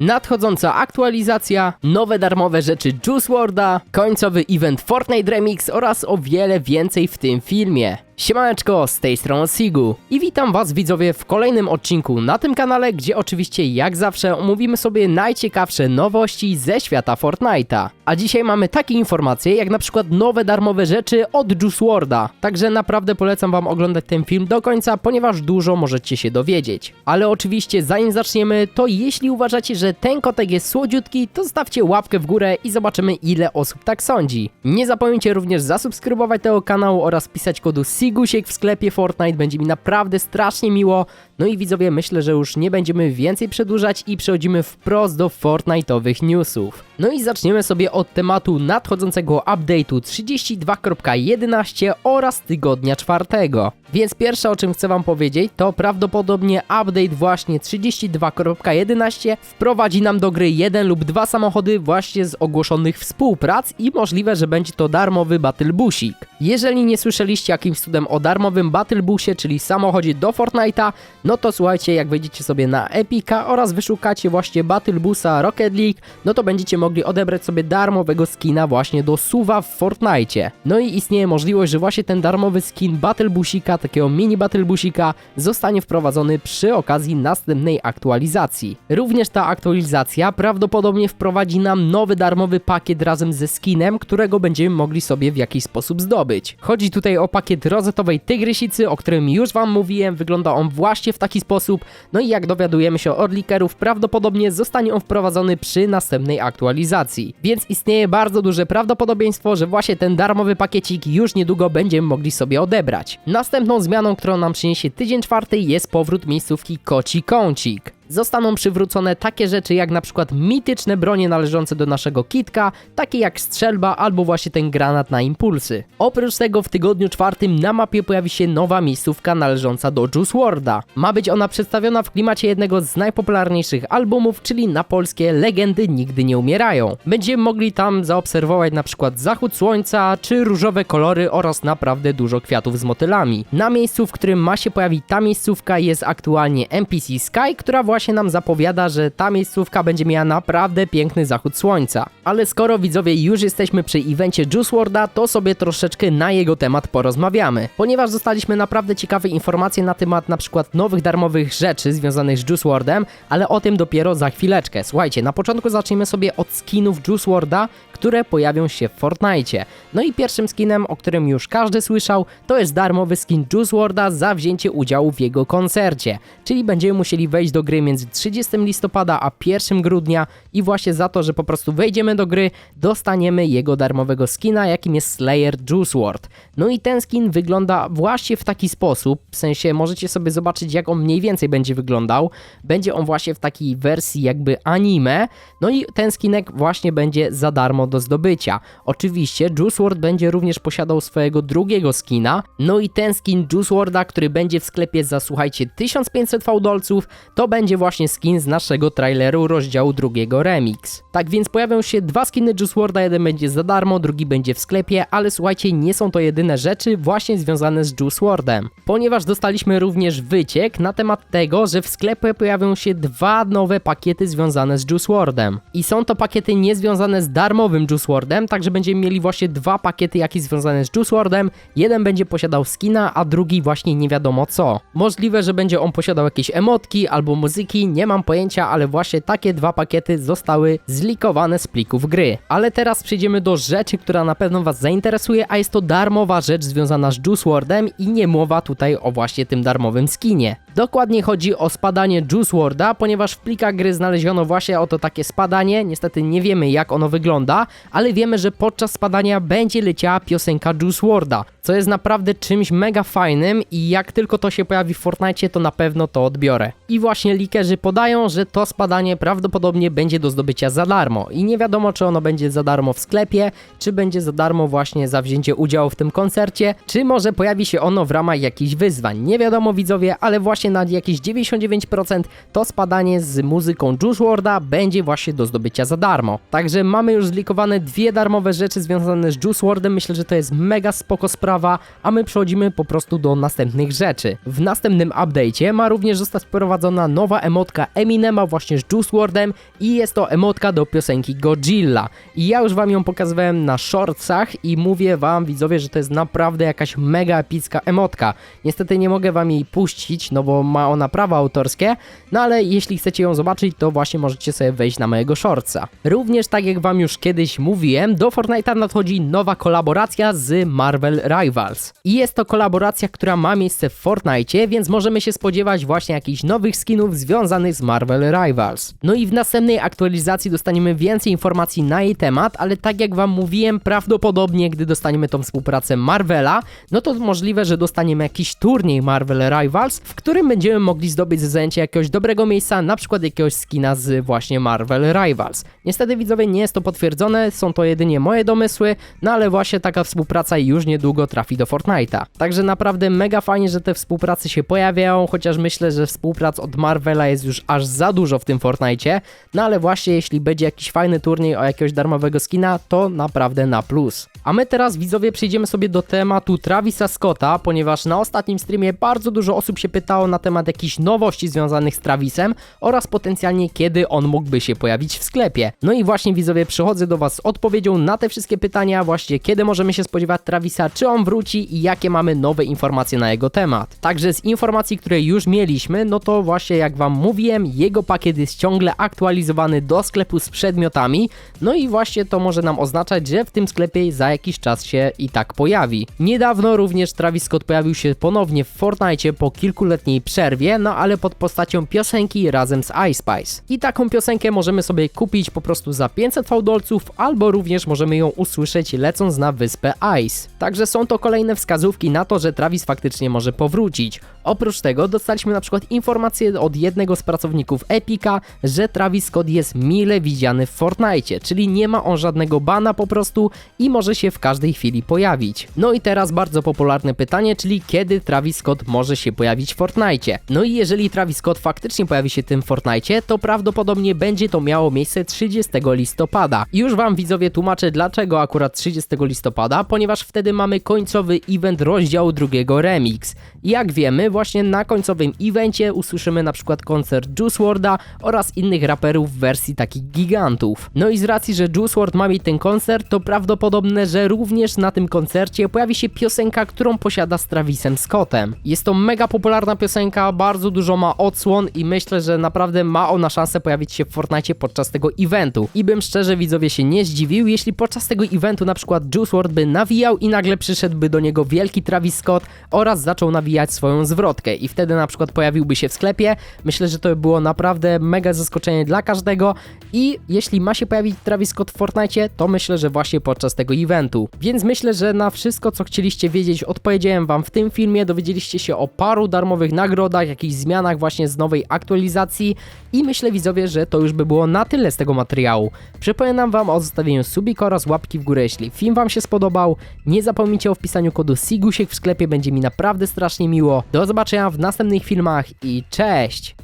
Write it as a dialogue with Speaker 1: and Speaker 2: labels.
Speaker 1: nadchodząca aktualizacja, nowe darmowe rzeczy Juice WRLD'a, końcowy event Fortnite Remix oraz o wiele więcej w tym filmie. Siemaneczko, z tej strony Sigu i witam was widzowie w kolejnym odcinku na tym kanale, gdzie oczywiście jak zawsze omówimy sobie najciekawsze nowości ze świata Fortnite'a. A dzisiaj mamy takie informacje jak na przykład nowe darmowe rzeczy od Juice WRLD'a. Także naprawdę polecam wam oglądać ten film do końca, ponieważ dużo możecie się dowiedzieć. Ale oczywiście zanim zaczniemy, to jeśli uważacie, że ten kotek jest słodziutki, to zostawcie łapkę w górę i zobaczymy ile osób tak sądzi. Nie zapomnijcie również zasubskrybować tego kanału oraz pisać kodu Sigusiek w sklepie Fortnite, będzie mi naprawdę strasznie miło. No i widzowie, myślę, że już nie będziemy więcej przedłużać i przechodzimy wprost do Fortnite'owych newsów. No i zaczniemy sobie od tematu nadchodzącego update'u 32.11 oraz tygodnia czwartego. Więc pierwsze o czym chcę wam powiedzieć to prawdopodobnie update właśnie 32.11 wprowadzi nam do gry jeden lub dwa samochody właśnie z ogłoszonych współprac i możliwe, że będzie to darmowy Battle Busik. Jeżeli nie słyszeliście jakimś cudem o darmowym Battle Busie, czyli samochodzie do Fortnite'a, no to słuchajcie, jak wejdziecie sobie na Epica oraz wyszukacie właśnie Battle Busa Rocket League, no to będziecie mogli odebrać sobie darmowego skina właśnie do suwa w Fortnite. No i istnieje możliwość, że właśnie ten darmowy skin Battle Busika, takiego mini Battle Busika, zostanie wprowadzony przy okazji następnej aktualizacji. Również ta aktualizacja prawdopodobnie wprowadzi nam nowy darmowy pakiet razem ze skinem, którego będziemy mogli sobie w jakiś sposób zdobyć. Chodzi tutaj o pakiet rozetowej tygrysicy, o którym już wam mówiłem, wygląda on właśnie w taki sposób, no i jak dowiadujemy się od likerów, prawdopodobnie zostanie on wprowadzony przy następnej aktualizacji. Więc istnieje bardzo duże prawdopodobieństwo, że właśnie ten darmowy pakiecik już niedługo będziemy mogli sobie odebrać. Następną zmianą, którą nam przyniesie tydzień czwarty jest powrót miejscówki Koci Kącik. Zostaną przywrócone takie rzeczy jak na przykład mityczne bronie należące do naszego kitka, takie jak strzelba albo właśnie ten granat na impulsy. Oprócz tego w tygodniu czwartym na mapie pojawi się nowa miejscówka należąca do Juice WRLD'a. Ma być ona przedstawiona w klimacie jednego z najpopularniejszych albumów, czyli na polskie Legendy Nigdy Nie Umierają. Będziemy mogli tam zaobserwować na przykład zachód słońca, czy różowe kolory oraz naprawdę dużo kwiatów z motylami. Na miejscu, w którym ma się pojawić ta miejscówka jest aktualnie NPC Sky, która właśnie nam zapowiada, że ta miejscówka będzie miała naprawdę piękny zachód słońca. Ale skoro widzowie już jesteśmy przy evencie Juice WRLD'a, to sobie troszeczkę na jego temat porozmawiamy. Ponieważ dostaliśmy naprawdę ciekawe informacje na temat na przykład nowych darmowych rzeczy związanych z Juice WRLD'em, ale o tym dopiero za chwileczkę. Słuchajcie, na początku zacznijmy sobie od skinów Juice WRLD'a, które pojawią się w Fortnite. No i pierwszym skinem, o którym już każdy słyszał, to jest darmowy skin Juice WRLD'a za wzięcie udziału w jego koncercie. Czyli będziemy musieli wejść do gry między 30 listopada a 1 grudnia i właśnie za to, że po prostu wejdziemy do gry, dostaniemy jego darmowego skina, jakim jest Slayer Juice WRLD. No i ten skin wygląda właśnie w taki sposób, w sensie możecie sobie zobaczyć jak on mniej więcej będzie wyglądał. Będzie on właśnie w takiej wersji jakby anime, no i ten skinek właśnie będzie za darmo do zdobycia. Oczywiście Juice WRLD będzie również posiadał swojego drugiego skina, no i ten skin Juice WRLD'a, który będzie w sklepie za słuchajcie 1500 fałdolców, to będzie właśnie skin z naszego traileru rozdziału drugiego Remix. Tak więc pojawią się dwa skiny Juice WRLD'a, jeden będzie za darmo, drugi będzie w sklepie, ale słuchajcie, nie są to jedyne rzeczy właśnie związane z Juice WRLD'em, ponieważ dostaliśmy również wyciek na temat tego, że w sklepie pojawią się dwa nowe pakiety związane z Juice WRLD'em. I są to pakiety niezwiązane z darmowym Juice WRLD'em, także będziemy mieli właśnie dwa pakiety jakieś związane z Juice WRLD'em. Jeden będzie posiadał skina, a drugi właśnie nie wiadomo co. Możliwe, że będzie on posiadał jakieś emotki albo muzyki, nie mam pojęcia, ale właśnie takie dwa pakiety zostały zlikowane z plików gry. Ale teraz przejdziemy do rzeczy, która na pewno was zainteresuje, a jest to darmowa rzecz związana z Juice WRLD'em i nie mowa tutaj o właśnie tym darmowym skinie. Dokładnie chodzi o spadanie Juice WRLD'a, ponieważ w plikach gry znaleziono właśnie oto takie spadanie. Niestety nie wiemy jak ono wygląda, ale wiemy, że podczas spadania będzie leciała piosenka Juice WRLD'a, co jest naprawdę czymś mega fajnym i jak tylko to się pojawi w Fortnite, to na pewno to odbiorę. I właśnie likerzy podają, że to spadanie prawdopodobnie będzie do zdobycia za darmo i nie wiadomo czy ono będzie za darmo w sklepie, czy będzie za darmo właśnie za wzięcie udziału w tym koncercie, czy może pojawi się ono w ramach jakichś wyzwań. Nie wiadomo widzowie, ale właśnie właśnie na jakieś 99%, to spadanie z muzyką Juice WRLD'a będzie właśnie do zdobycia za darmo. Także mamy już zlikowane dwie darmowe rzeczy związane z Juice WRLD'em, myślę, że to jest mega spoko sprawa, a my przechodzimy po prostu do następnych rzeczy. W następnym update'cie ma również zostać wprowadzona nowa emotka Eminema właśnie z Juice WRLD'em i jest to emotka do piosenki Godzilla. I ja już wam ją pokazywałem na shortsach i mówię wam widzowie, że to jest naprawdę jakaś mega epicka emotka. Niestety nie mogę wam jej puścić, no bo ma ona prawa autorskie, no ale jeśli chcecie ją zobaczyć, to właśnie możecie sobie wejść na mojego shortsa. Również tak jak wam już kiedyś mówiłem, do Fortnite'a nadchodzi nowa kolaboracja z Marvel Rivals. I jest to kolaboracja, która ma miejsce w Fortnite'cie, więc możemy się spodziewać właśnie jakichś nowych skinów związanych z Marvel Rivals. No i w następnej aktualizacji dostaniemy więcej informacji na jej temat, ale tak jak wam mówiłem, prawdopodobnie gdy dostaniemy tą współpracę Marvela, no to możliwe, że dostaniemy jakiś turniej Marvel Rivals, w którym będziemy mogli zdobyć zajęcie jakiegoś dobrego miejsca, na przykład jakiegoś skina z właśnie Marvel Rivals. Niestety widzowie nie jest to potwierdzone, są to jedynie moje domysły, no ale właśnie taka współpraca już niedługo trafi do Fortnite'a. Także naprawdę mega fajnie, że te współpracy się pojawiają, chociaż myślę, że współprac od Marvela jest już aż za dużo w tym Fortnite'cie, no ale właśnie jeśli będzie jakiś fajny turniej o jakiegoś darmowego skina, to naprawdę na plus. A my teraz widzowie przejdziemy sobie do tematu Travisa Scotta, ponieważ na ostatnim streamie bardzo dużo osób się pytało na temat jakichś nowości związanych z Travisem oraz potencjalnie kiedy on mógłby się pojawić w sklepie. No i właśnie widzowie przychodzę do was z odpowiedzią na te wszystkie pytania, właśnie kiedy możemy się spodziewać Travisa, czy on wróci i jakie mamy nowe informacje na jego temat. Także z informacji, które już mieliśmy, no to właśnie jak wam mówiłem, jego pakiet jest ciągle aktualizowany do sklepu z przedmiotami, no i właśnie to może nam oznaczać, że w tym sklepie za jakiś czas się i tak pojawi. Niedawno również Travis Scott pojawił się ponownie w Fortnite po kilkuletniej przerwie, no ale pod postacią piosenki razem z iSpice. I taką piosenkę możemy sobie kupić po prostu za 500 fałdolców, albo również możemy ją usłyszeć lecąc na wyspę Ice. Także są to kolejne wskazówki na to, że Travis faktycznie może powrócić. Oprócz tego dostaliśmy na przykład informację od jednego z pracowników Epica, że Travis Scott jest mile widziany w Fortnite, czyli nie ma on żadnego bana po prostu i może się w każdej chwili pojawić. No i teraz bardzo popularne pytanie, czyli kiedy Travis Scott może się pojawić w Fortnite? No i jeżeli Travis Scott faktycznie pojawi się w tym Fortnite, to prawdopodobnie będzie to miało miejsce 30 listopada. Już wam widzowie tłumaczę dlaczego akurat 30 listopada, ponieważ wtedy mamy końcowy event rozdziału drugiego Remix. Jak wiemy, właśnie na końcowym evencie usłyszymy na przykład koncert Juice WRLD'a oraz innych raperów w wersji takich gigantów. No i z racji, że Juice WRLD ma mieć ten koncert, to prawdopodobne, że również na tym koncercie pojawi się piosenka, którą posiada z Travisem Scottem. Jest to mega popularna piosenka, bardzo dużo ma odsłon i myślę, że naprawdę ma ona szansę pojawić się w Fortnite podczas tego eventu. I bym szczerze widzowie się nie zdziwił, jeśli podczas tego eventu na przykład Juice WRLD by nawijał i nagle przyszedłby do niego wielki Travis Scott oraz zaczął nawijać swoją zwrotkę i wtedy na przykład pojawiłby się w sklepie. Myślę, że to by było naprawdę mega zaskoczenie dla każdego i jeśli ma się pojawić Travis Scott w Fortnite, to myślę, że właśnie podczas tego eventu. Więc myślę, że na wszystko, co chcieliście wiedzieć, odpowiedziałem wam w tym filmie. Dowiedzieliście się o paru darmowych nagrodach, jakichś zmianach właśnie z nowej aktualizacji i myślę widzowie, że to już by było na tyle z tego materiału. Przypominam wam o zostawieniu subika oraz łapki w górę, jeśli film wam się spodobał. Nie zapomnijcie o wpisaniu kodu SIGUSIEK w sklepie, będzie mi naprawdę strasznie miło. Do zobaczenia w następnych filmach i cześć!